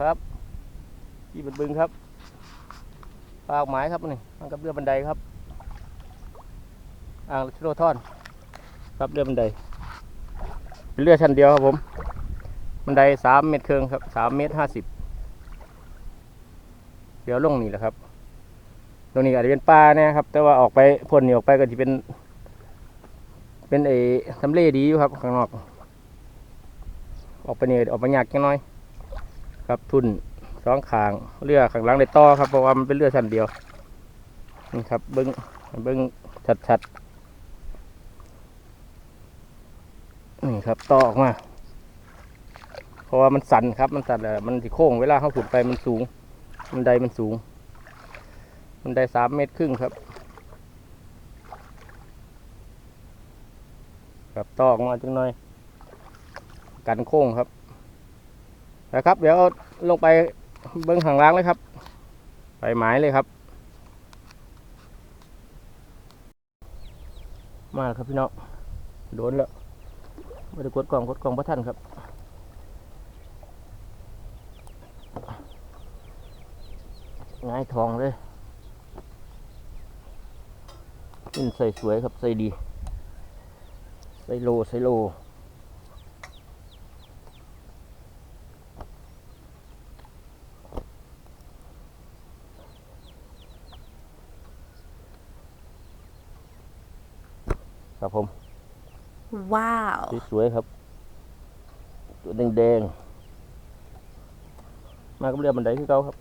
ครับที่บันบึงครับปลาออกหมายครับนี่มันกับเรือบันไดครับ อ่างชิโรทอนครับเรือบันไดเป็นเรือชั้นเดียวครับผมบันไดสามเมตรครึ่งครับสามเมตรห้าสิบเดี๋ยวลงนี่แหละครับ ตรงนี้อาจจะเป็นป่าเนี่ยครับ แต่ว่าออกไปพ้นนี่ออกไปก็จะเป็น เป็นไอ้ทำเลดีอยู่ครับข้างนอก ออกไปเนี่ออกไปยากจังน้อย ครับ ทุนสองขางเรือขางหลังได้ต่อครับเพราะว่ามันเป็นเรือชั้นเดียวนี่ครับเบิ้งเบิ้งชัดชัดๆนี่ครับต่อออกมาเพราะว่ามันสั่นครับมันสั่นแล้วมันสิโค้งเวลาเขาขุดไปมันสูงบันไดมันสูงบันไดสามเมตรครึ่งครับครับต่อออกมาจังหน่อย กันโค้งครับ นะครับ เดี๋ยวลงไปเบิ้องข้างล่างเลยครับ ไปหมายเลยครับ มาแล้วครับพี่น้องโดนแล้วไม่ได้กดกล่องกดกล่องพระท่านครับง่ายทองเลยนี่ใส่สวยครับใส่ดี ใส่โลใส่โล ครับผม Wow. สวยๆครับ ตัวแดงๆ มากับเรือบันไดที่เก่าครับ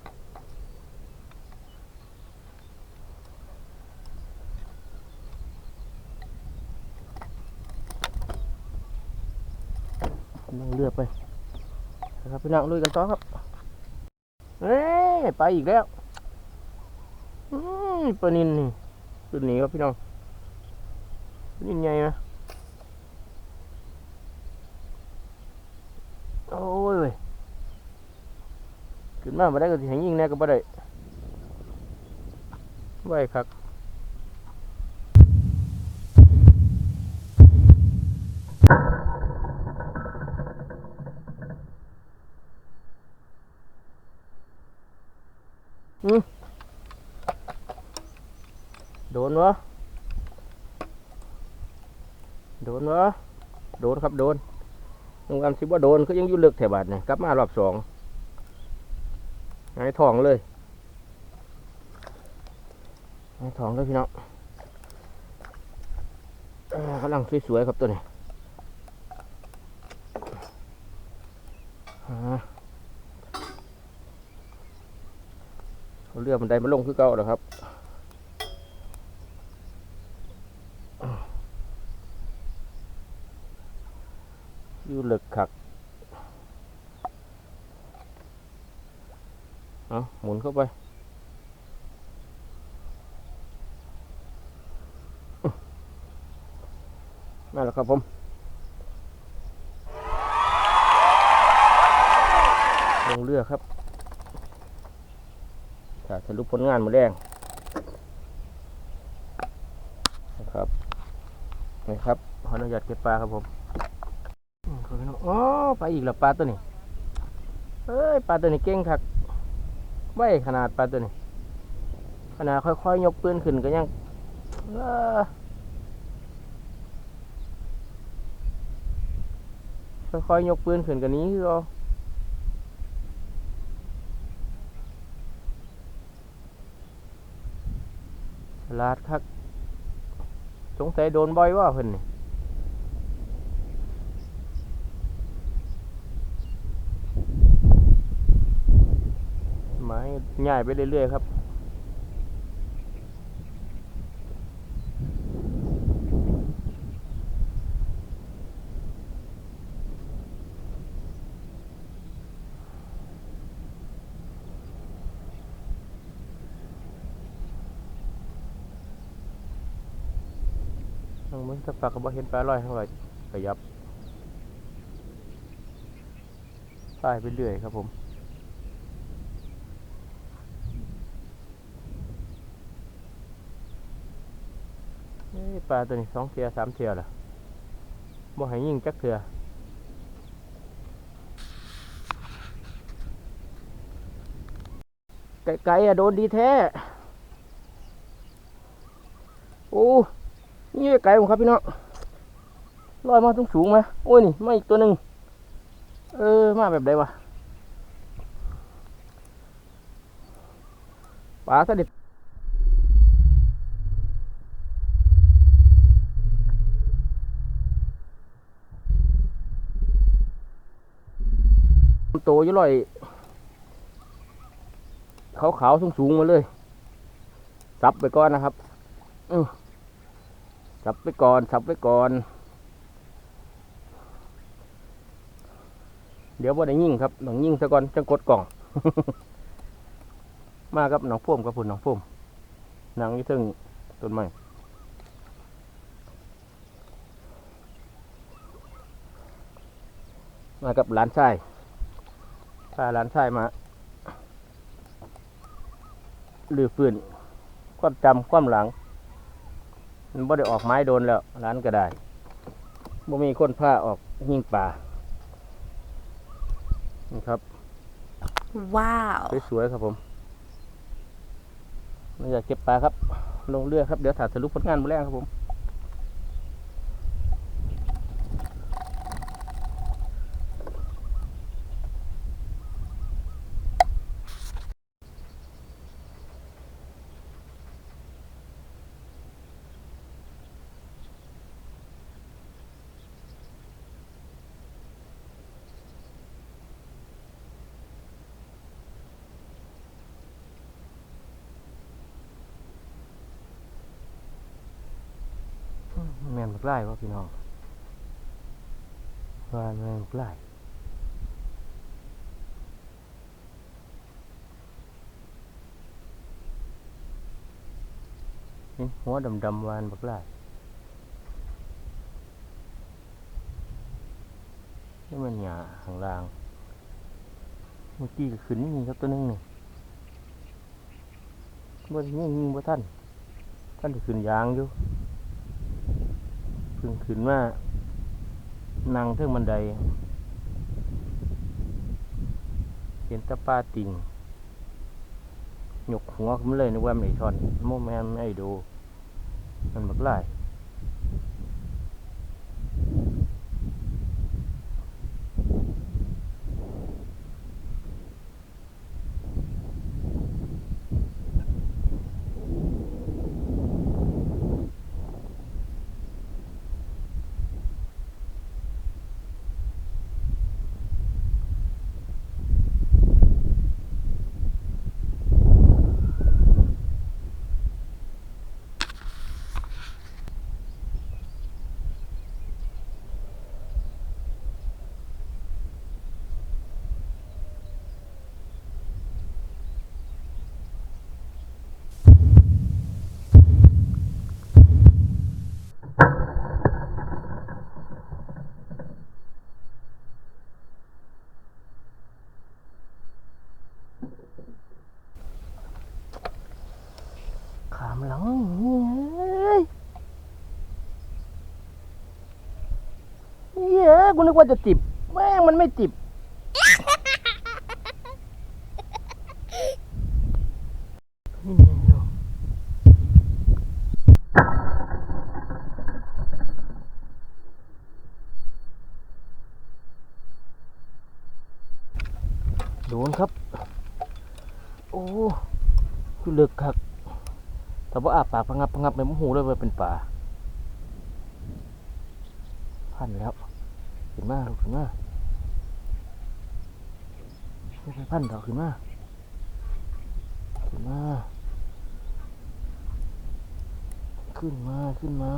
นั่งเรือไปนะครับพี่น้องลุยกันต่อครับเอ้ยไปอีกแล้วอืมปลานินนี่ตัวนี้ครับพี่น้อง ปลานินใหญ่นะโอ้ยเว้ยขึ้นมาบ่ได้ก็สิให้ยิงแน่ก็บ่ได้ไว้ครับโดนวะโด นวะโดนครับโดนลุงอันสิว่าโดนก็ยังอยู่เลือกแถบาทเนี่ยกลับมารอบสองหายทองเลยหายทองเลยพี่น้องกำลังสวยๆครับตัวนี้เอาเรือบันไดมาลงคือเก่าแล้วครับ อยู่ลึกคัก เอาหมุนเข้าไป มาแล้วครับผมลงเรือครับถ้าสรุผลงานมาแรงนะครับนี่ครับขออนุญาตเก็บปลาครับผมอืมขอพี่น้องอ๋อไปอีกแล้วปลาตัวนี้เอ้ยปลาตัวนี้เก่งคัก ไว้ขนาดปลาตัวนี้ ขนาดค่อยๆยกปืนขึ้นก็ยังค่อยๆยกปืนขึ้นกันนี้คือเอาลาดคักสงสัยโดนบ่อยว่าเพิ่นนี่ ไม้ ง่ายไปเรื่อยๆครับลองมึงสักปากก็บ่เห็นปลาลอยเท่าไหร่ขยับป้ายไปเรื่อยครับผม เอ้ย ปลาตัวนี้สองเทียสามเทียล่ะบ่ให้ยิงจักเถื่อไกลๆอะโดนดีแท้ โอ้นี่ไกลผมครับพี่น้องลอยมาสูงสูงๆมโอ้ยนี่มาอีกตัวหนึ่งเออ มาแบบใดวะปลาสลิด โตอยู่ลอยขาวๆสูงๆมาเลยซับไปก่อนนะครับสับไปก่อนสับไปก่อน เดี๋ยวว่าได้ยิ่งครับหนังยิ่งซะก่อนจังกดกล่อง มาครับหนังพ่วมกับพุ่นหนังพุ่มหนังยี่ถึงต้นไม้มากับหลานชาย พาหลานชายมาลือฟื้นความจำความหลัง มันบ่ได้ออกไม้โดนแล้วร้านก็ได้บ่มีคนผ้าออกยิงป่านี่ครับ Wow. สวยๆครับผมเราอยากเก็บปลาครับ ลงเรือครับ เดี๋ยวถ่ายสรุปผลงานมื้อแรกครับผม แม่ นบักไล่วะพี่น้องว่าแม่นบักไล่หัวดำๆวานบักไล่นี่มันหยาข้างล่าง เมื่อกี้ก็ขึ้นนี่ครับตัวหนึงนี่บ่ยิงยิงบ่ท่านท่านที่ขึ้นยางอยู่ พึ่งขึ้นมานั่งเทิงบันได เห็นตะป้าติงหยกหัวขึ้นเลยนึกว่ามันไอช่อนโมแมนไม่ดู มันบักไล่ามหลังเฮ้ยเย้ยกูนึกว่าจะจิบแม่งมันไม่จิบโดนครับ โอ้คือเลือกคัก แต่ว่าอาปากพังับพังับในมหูเลยว่าเป็นป่าพันแล้วขึ้นมาลูกขึ้นมาไม่ใช่พันเถอะขึ้นมาขึ้นมา ขึ้นมาขึ้นมา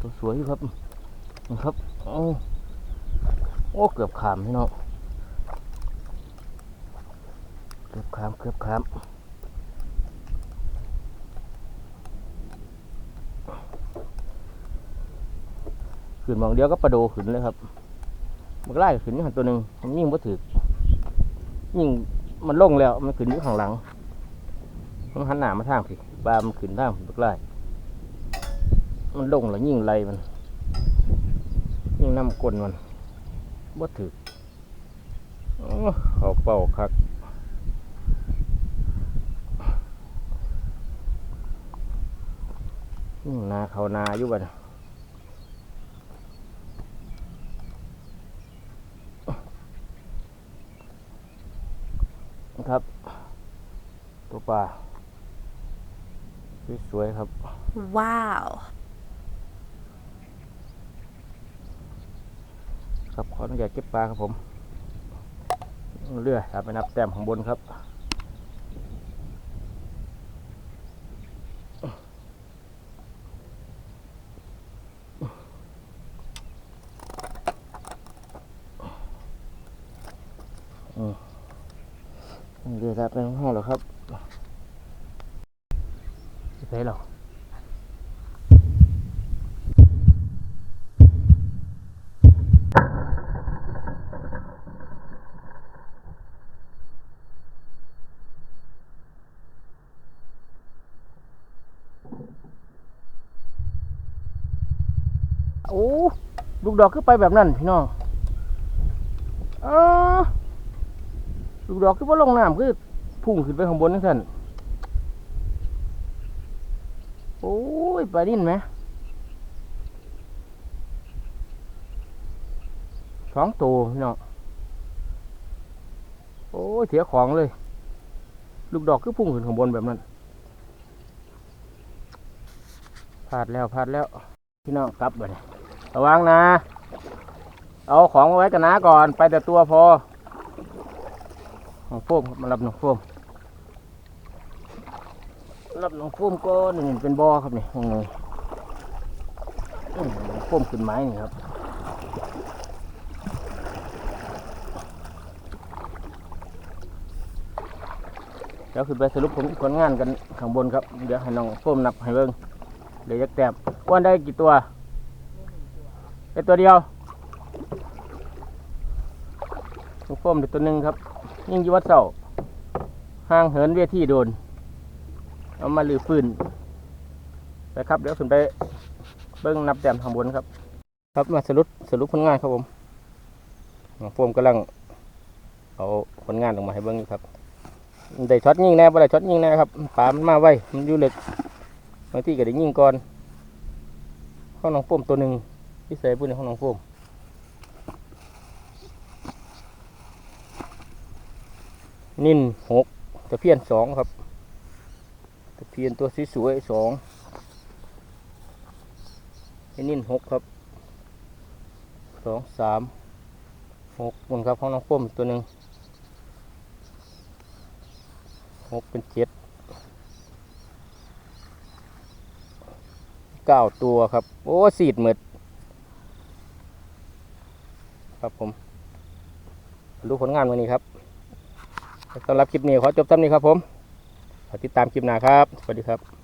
ตัวสวยอยู่ครับนะครับ โอ้ โอ้ เกือบขามพี่น้อง เกือบขามเกือบขามขึ้นมองเดียวก็ประโดขึ้นเลยครับ มันไล่ขึ้นอยู่หันตัวหนึ่งมันยิ่งบ่ถือยิ่งมันลงแล้วมันขึ้นอยู่ข้างหลังมันหันหน้ามาทางพี่ปลามันขึ้นทางบักไล่มันลงแล้วยิ่งไล่มัน ยิ่งน้ำกลนมันบ่ถืออ้เขาเป่าคักอืม นาเขานาอยู่บ้านครับ ตัวปลาสวยๆครับ Wow. ครับขออนุญาตเก็บปลาครับผม เรือตามไปนับแต้มข้างบนครับ เรือตามไปห้องแล้วครับไปหรอโอ้ลูกดอกขึ้นไปแบบนั้นพี่น้องเออ ลูกดอกขึ้นว่าลงน้ำคือพุ่งขึ้นไปข้างบนนั่นท่านโอ้ยปลาดิ้นไหมสองตัวพี่น้องโอ้ยเสียของเลย ลูกดอกคือพุ่งขึ้นข้างบนแบบนั้นพลาดแล้วพลาดแล้วพี่น้องกลับไประวังนะ เอาของมาไว้กับน้าก่อน ไปแต่ตัวพอ น้องโฟมครับมารับน้องโฟมรับน้องโฟมก็นี่เป็นบ่อครับนี่ตรงนี้อื้อน้องโฟมขึ้นไม้นี่ครับเดี๋ยวขึ้นไปสรุปผลผลงานกันข้างบนครับ เดี๋ยวให้น้องโฟมนับให้เบิ่งเดี๋ยวจะแต้มอ้วนได้กี่ตัวได้ตัวเดียวลูกโฟมเด็กตัวหนึ่งครับ ยิงอยี่วัดเสาห่างเหินเวทีโดน เอามาลือฟื้นไปครับ เดี๋ยวขึ้นไปเบิ้งนับแต้มข้างบนครับ ครับมาสรุปสรุปผลงานครับผมน้องโฟมกำลังเอาผลงานออกมาให้เบิ้งอยู่ครับได้ช็อตยิงแน่บ่ได้ช็อตยิงแน่ครับปลามันมาไวมันอยู่เล็กบางทีก็ได้ยิงก่อนข้างน้องโฟมตัวหนึ่งพิเศษพูดในห้องน้องโฟม นิ่นหกตะเพียนสองครับตะเพียนตัวสวยๆสองไอ้นิ่นหกครับสองสามหกบนครับห้องน้องโฟมตัวหนึ่งหกเป็นเจ็ดเก้าตัวครับ โอ้สีดหมดครับผมดูผลงานวันนี้ครับ สำหรับคลิปนี้ขอจบเท่านี้ครับผมฝากติดตามคลิปหน้าครับ สวัสดีครับ